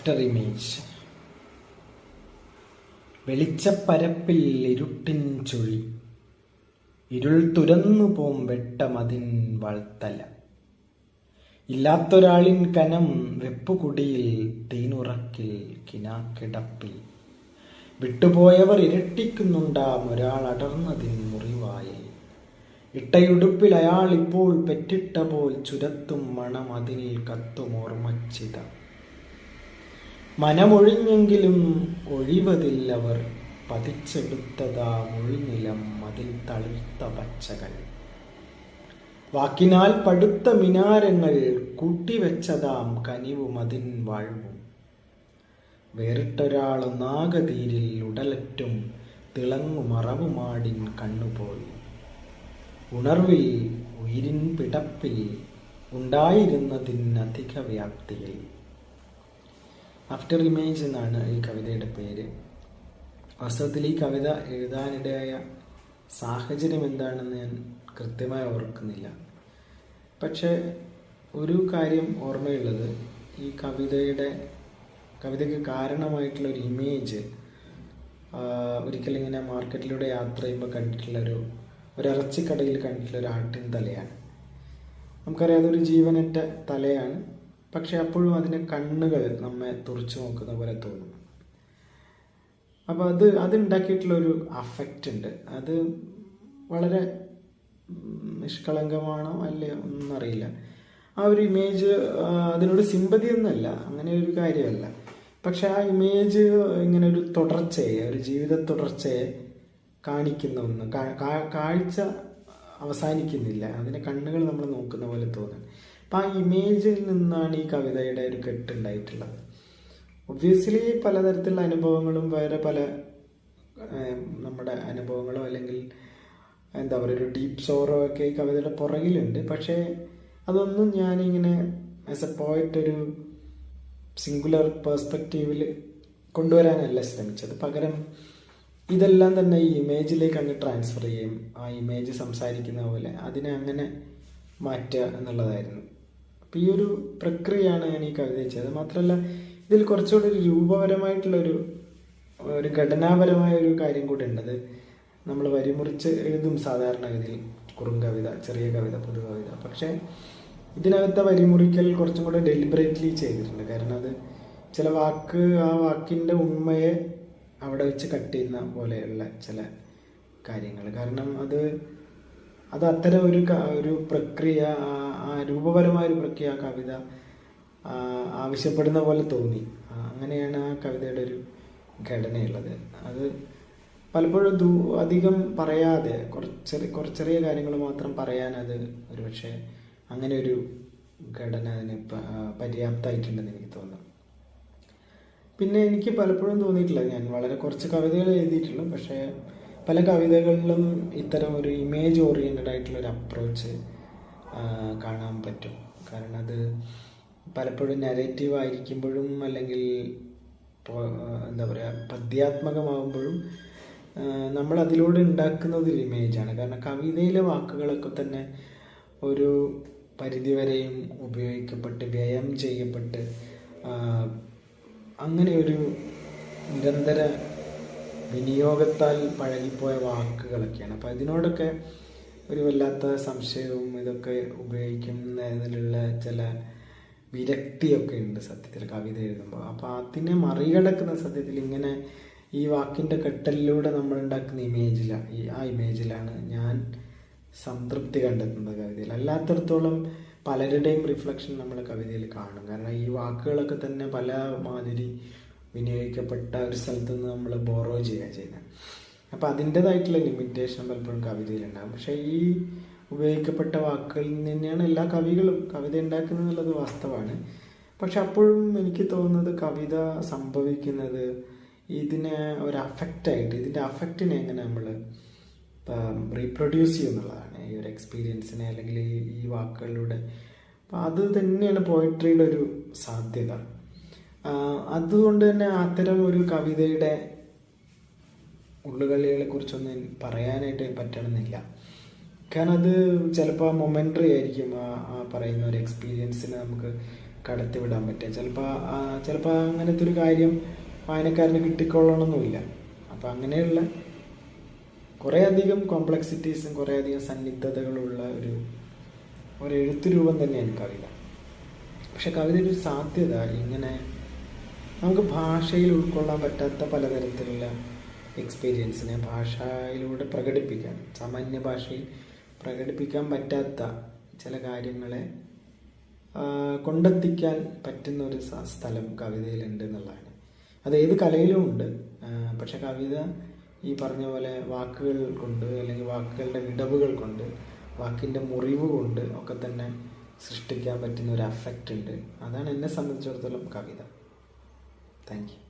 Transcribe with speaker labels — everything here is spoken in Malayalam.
Speaker 1: After image വെളിച്ചപ്പരപ്പിൽ ഇരുട്ടിൻ ചുഴി. ഇരുൾ തുരന്നു പോം വെട്ടമതിൻ വളത്തല ഇല്ലാത്തൊരാളിൻ കനം വെപ്പുകുടിയിൽ തേനുറക്കിൽ കിനാക്കിടപ്പിൽ. വിട്ടുപോയവർ ഇരട്ടിക്കുന്നുണ്ടാം ഒരാൾ അടർന്നതിൻ മുറിവായിൽ. ഇട്ടയുടുപ്പിൽ അയാൾ ഇപ്പോൾ പെറ്റിട്ട പോൽ ചുരത്തും മണം അതിനിൽ കത്തും ഓർമ്മച്ചിത. മനമൊഴിഞ്ഞെങ്കിലും ഒഴിവതില്ലവർ പതിച്ചെടുത്തതാ മുൾനിലം അതിൽ തളിർത്ത പച്ചകൾ. വാക്കിനാൽ പടുത്ത മിനാരങ്ങൾ കൂട്ടിവെച്ചതാം കനിവും അതിൻ വാഴ്വും. വേറിട്ടൊരാളൊന്നാകതീരിൽ ഉടലറ്റും തിളങ്ങും മറവുമാടിൻ കണ്ണുപോയി. ഉണർവിൽ ഉയിരിൻ പിടപ്പിൽ ഉണ്ടായിരുന്നതിനധിക വ്യാപ്തിയിൽ ആഫ്റ്റർ ഇമേജ് എന്നാണ് ഈ കവിതയുടെ പേര്. വാസ്തവത്തിൽ ഈ കവിത എഴുതാനിടയായ സാഹചര്യം എന്താണെന്ന് ഞാൻ കൃത്യമായി ഓർക്കുന്നില്ല. പക്ഷേ ഒരു കാര്യം ഓർമ്മയുള്ളത്. ഈ കവിതയുടെ കവിതയ്ക്ക് കാരണമായിട്ടുള്ള ഒരു ഇമേജ് ഒരിക്കലും ഇങ്ങനെ മാർക്കറ്റിലൂടെ യാത്ര ചെയ്യുമ്പോൾ കണ്ടിട്ടുള്ളൊരു ഒരു ഇറച്ചിക്കടയിൽ കണ്ടിട്ടുള്ള ഒരു ആട്ടിൻ തലയാണ്. നമുക്കറിയാം അതൊരു ജീവനറ്റ തലയാണ്. പക്ഷെ അപ്പോഴും അതിന്റെ കണ്ണുകൾ നമ്മെ തുറച്ചു നോക്കുന്ന പോലെ തോന്നും. അപ്പോൾ അത് അതുണ്ടാക്കിയിട്ടുള്ളൊരു അഫക്റ്റ് ഉണ്ട്. അത് വളരെ നിഷ്കളങ്കമാണോ അല്ലേ ഒന്നും അറിയില്ല. ആ ഒരു ഇമേജ് അതിനോട് സിമ്പതി ഒന്നുമല്ല. അങ്ങനെ ഒരു കാര്യമല്ല. പക്ഷെ ആ ഇമേജ് ഇങ്ങനെ ഒരു തുടർച്ചയെ ഒരു ജീവിത തുടർച്ചയെ കാണിക്കുന്ന ഒന്ന് കാഴ്ച അവസാനിക്കുന്നില്ല. അതിനെ കണ്ണുകൾ നമ്മൾ നോക്കുന്ന പോലെ തോന്നുന്നു അപ്പം ആ ഇമേജിൽ നിന്നാണ് ഈ കവിതയുടെ ഒരു കെട്ടുണ്ടായിട്ടുള്ളത് ഒബ്വിയസ്ലി പലതരത്തിലുള്ള അനുഭവങ്ങളും വേറെ പല നമ്മുടെ അനുഭവങ്ങളോ അല്ലെങ്കിൽ എന്താ പറയുക ഒരു ഡീപ്പ് സോറോ ഒക്കെ ഈ കവിതയുടെ പുറകിലുണ്ട്. പക്ഷേ അതൊന്നും ഞാനിങ്ങനെ ആസ് എ പോയിട്ട് ഒരു സിംഗുലർ പേഴ്സ്പെക്റ്റീവിൽ കൊണ്ടുവരാനല്ല ശ്രമിച്ചത്. പകരം ഇതെല്ലാം തന്നെ ഈ ഇമേജിലേക്ക് അങ്ങ് ട്രാൻസ്ഫർ ചെയ്യും ആ ഇമേജ് സംസാരിക്കുന്ന പോലെ അതിനെ അങ്ങനെ മാറ്റുക എന്നുള്ളതായിരുന്നു. അപ്പം ഈ ഒരു പ്രക്രിയയാണ് ഞാൻ ഈ കവിത ചെയ്തത്. മാത്രമല്ല ഇതിൽ കുറച്ചുകൂടി ഒരു രൂപപരമായിട്ടുള്ളൊരു ഒരു ഘടനാപരമായ ഒരു കാര്യം കൂടി ഉണ്ടത് നമ്മൾ വരിമുറിച്ച് എഴുതും സാധാരണഗതിയിൽ. കുറും കവിത ചെറിയ കവിത പൊതു കവിത. പക്ഷേ ഇതിനകത്തെ വരിമുറിക്കൽ കുറച്ചും കൂടെ ഡെലിബറേറ്റ്ലി ചെയ്തിട്ടുണ്ട്. കാരണം അത് ചില വാക്ക് ആ വാക്കിന്റെ ഉണ്മയെ അവിടെ വെച്ച് കട്ട് ചെയ്യുന്ന പോലെയുള്ള ചില കാര്യങ്ങൾ. കാരണം അത് അത് അത്തരം ഒരു ഒരു പ്രക്രിയ രൂപപരമായ ഒരു പ്രക്രിയ കവിത ആവശ്യപ്പെടുന്ന പോലെ തോന്നി. അങ്ങനെയാണ് ആ കവിതയുടെ ഒരു ഘടനയുള്ളത്. അത് പലപ്പോഴും ദൂ അധികം പറയാതെ കുറച്ച് കുറച്ചെറിയ കാര്യങ്ങൾ മാത്രം പറയാനത് ഒരു പക്ഷേ അങ്ങനെ ഒരു ഘടന അതിന് പര്യാപ്തമായിട്ടുണ്ടെന്ന് എനിക്ക് തോന്നുന്നു പിന്നെ എനിക്ക് പലപ്പോഴും തോന്നിയിട്ടില്ല ഞാൻ വളരെ കുറച്ച് കവിതകൾ എഴുതിയിട്ടുള്ളൂ പക്ഷേ പല കവിതകളിലും ഇത്തരം ഒരു ഇമേജ് ഓറിയന്റഡ് ആയിട്ടുള്ളൊരു അപ്രോച്ച് കാണാൻ പറ്റും. കാരണം അത് പലപ്പോഴും നെഗറ്റീവ് ആയിരിക്കുമ്പോഴും അല്ലെങ്കിൽ എന്താ പറയുക പദ്യാത്മകമാകുമ്പോഴും നമ്മൾ അതിലൂടെ ഉണ്ടാക്കുന്നത് ഒരു ഇമേജാണ് കാരണം കവിതയിലെ വാക്കുകളൊക്കെ തന്നെ ഒരു പരിധിവരെയും ഉപയോഗിക്കപ്പെട്ട് വ്യയം ചെയ്യപ്പെട്ട് അങ്ങനെ ഒരു നിരന്തര വിനിയോഗത്താൽ പഴകിപ്പോയ വാക്കുകളൊക്കെയാണ്. അപ്പോൾ അതിനോടൊക്കെ ഒരു വല്ലാത്ത സംശയവും ഇതൊക്കെ ഉപയോഗിക്കുന്നതിലുള്ള ചില വിരക്തിയൊക്കെ ഉണ്ട് സത്യത്തിൽ കവിത എഴുതുമ്പോൾ. അപ്പോൾ അതിനെ മറികടക്കുന്ന സത്യത്തിൽ ഇങ്ങനെ ഈ വാക്കിന്റെ കെട്ടലിലൂടെ നമ്മൾ ഉണ്ടാക്കുന്ന ഇമേജിലാണ് ഈ ആ ഇമേജിലാണ് ഞാൻ സംതൃപ്തി കണ്ടെത്തുന്നത് കവിതയിൽ. അല്ലാത്തടത്തോളം പലരുടെയും റിഫ്ലക്ഷൻ നമ്മൾ കവിതയിൽ കാണും. കാരണം ഈ വാക്കുകളൊക്കെ തന്നെ പല മാതിരി വിനിയോഗിക്കപ്പെട്ട ഒരു സ്ഥലത്ത് നിന്ന് നമ്മൾ ബോറോ ചെയ്യുക ചെയ്യുന്നത് അപ്പം അതിന്റെതായിട്ടുള്ള ലിമിറ്റേഷൻ പലപ്പോഴും കവിതയിലുണ്ടാകും പക്ഷേ ഈ ഉപയോഗിക്കപ്പെട്ട വാക്കുകളിൽ തന്നെയാണ് എല്ലാ കവികളും കവിത ഉണ്ടാക്കുന്നത് എന്നുള്ളത് വാസ്തവമാണ്. പക്ഷെ അപ്പോഴും എനിക്ക് തോന്നുന്നത് കവിത സംഭവിക്കുന്നത് ഇതിനെ ഒരു അഫക്റ്റായിട്ട് ഇതിന്റെ അഫക്റ്റിനെ എങ്ങനെ നമ്മൾ റീപ്രൊഡ്യൂസ് ചെയ്യുന്നുള്ളതാണ് ഈ ഒരു എക്സ്പീരിയൻസിനെ അല്ലെങ്കിൽ ഈ വാക്കുകളിലൂടെ. അപ്പം അത് തന്നെയാണ് പോയിട്രിയുടെ ഒരു സാധ്യത. അതുകൊണ്ട് തന്നെ അത്തരം ഒരു കവിതയുടെ ഉള്ളുകളികളെ കുറിച്ചൊന്നും പറയാനായിട്ട് പറ്റണമെന്നില്ല. കാരണം അത് ചിലപ്പോൾ മൊമെന്ററി ആയിരിക്കും ആ പറയുന്ന ഒരു എക്സ്പീരിയൻസിനെ നമുക്ക് കടത്തിവിടാൻ പറ്റുക. ചിലപ്പോൾ ചിലപ്പോൾ അങ്ങനത്തെ ഒരു കാര്യം വായനക്കാരന് കിട്ടിക്കൊള്ളണമെന്നില്ല അപ്പം അങ്ങനെയുള്ള കുറേ അധികം കോംപ്ലക്സിറ്റീസും കുറേ അധികം സന്നിഗ്ധതകളുള്ള ഒരു ഒരു എഴുത്തു രൂപം തന്നെയാണ് കവിത പക്ഷെ കവിതയുടെ ഒരു സാധ്യത ഇങ്ങനെ നമുക്ക് ഭാഷയിൽ ഉൾക്കൊള്ളാൻ പറ്റാത്ത പലതരത്തിലുള്ള എക്സ്പീരിയൻസിനെ ഭാഷയിലൂടെ പ്രകടിപ്പിക്കാൻ സാമാന്യ ഭാഷയിൽ പ്രകടിപ്പിക്കാൻ പറ്റാത്ത ചില കാര്യങ്ങളെ കൊണ്ടെത്തിക്കാൻ പറ്റുന്ന ഒരു സ്ഥലം കവിതയിലുണ്ട് എന്നുള്ളതാണ്. അത് ഏത് കലയിലും ഉണ്ട്. പക്ഷെ കവിത ഈ പറഞ്ഞ പോലെ വാക്കുകൾ കൊണ്ട് അല്ലെങ്കിൽ വാക്കുകളുടെ വിടവുകൾ കൊണ്ട് വാക്കിന്റെ മുറിവ് കൊണ്ട് ഒക്കെ തന്നെ സൃഷ്ടിക്കാൻ പറ്റുന്ന ഒരു അഫക്റ്റ് ഉണ്ട്. അതാണ് എന്നെ സംബന്ധിച്ചിടത്തോളം കവിത. Thank you.